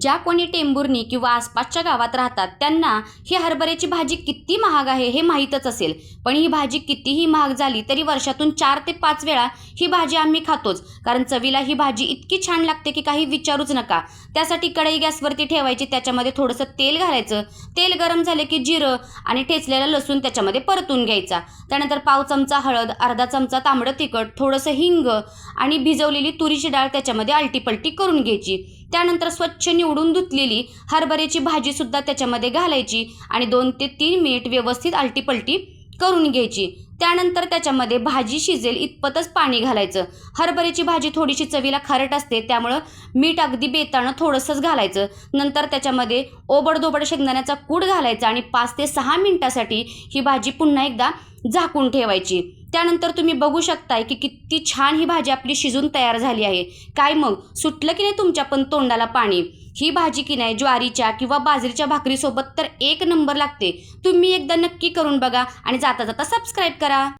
ज्या कोणी टेंभुर्णी किंवा आसपासच्या गावात राहतात त्यांना ही हरभऱ्याची भाजी किती महाग आहे हे माहीतच असेल. पण ही भाजी कितीही महाग झाली तरी वर्षातून चार ते पाच वेळा ही भाजी आम्ही खातोच. कारण चवीला ही भाजी इतकी छान लागते की काही विचारूच नका. त्यासाठी कढई गॅसवरती ठेवायची त्याच्यामध्ये थोडंसं तेल घालायचं. तेल गरम झाले की जिरं आणि ठेचलेलं लसूण त्याच्यामध्ये परतून घ्यायचा. त्यानंतर पाव चमचा हळद अर्धा चमचा तांबडं तिखट थोडंसं हिंग आणि भिजवलेली तुरीची डाळ त्याच्यामध्ये आलटीपलटी करून घ्यायची. त्यानंतर स्वच्छ निवडून धुतलेली हरभऱ्याची भाजीसुद्धा त्याच्यामध्ये घालायची आणि दोन ते तीन मिनिट व्यवस्थित आलटीपलटी करून घ्यायची. त्यानंतर त्याच्यामध्ये भाजी शिजेल इतपतच पाणी घालायचं. हरभऱ्याची भाजी थोडीशी चवीला खारट असते त्यामुळं मीठ अगदी बेतानं थोडंसंच घालायचं. नंतर त्याच्यामध्ये ओबडधोबड शेंगदाण्याचा कूड घालायचा आणि पाच ते सहा मिनटासाठी ही भाजी पुन्हा एकदा झाकून ठेवायची. त्यानंतर तुम्ही बघू शकताय की किती छान ही भाजी आपली शिजून तयार झाली आहे. काय मग? सुटलं की नाही तुमच्या पण तोंडाला पाणी? ही भाजी की नाही ज्वारीच्या किंवा बाजरीच्या भाकरीसोबत तर एक नंबर लागते. तुम्ही एकदा नक्की करून बघा आणि जाता जाता सबस्क्राईब करा.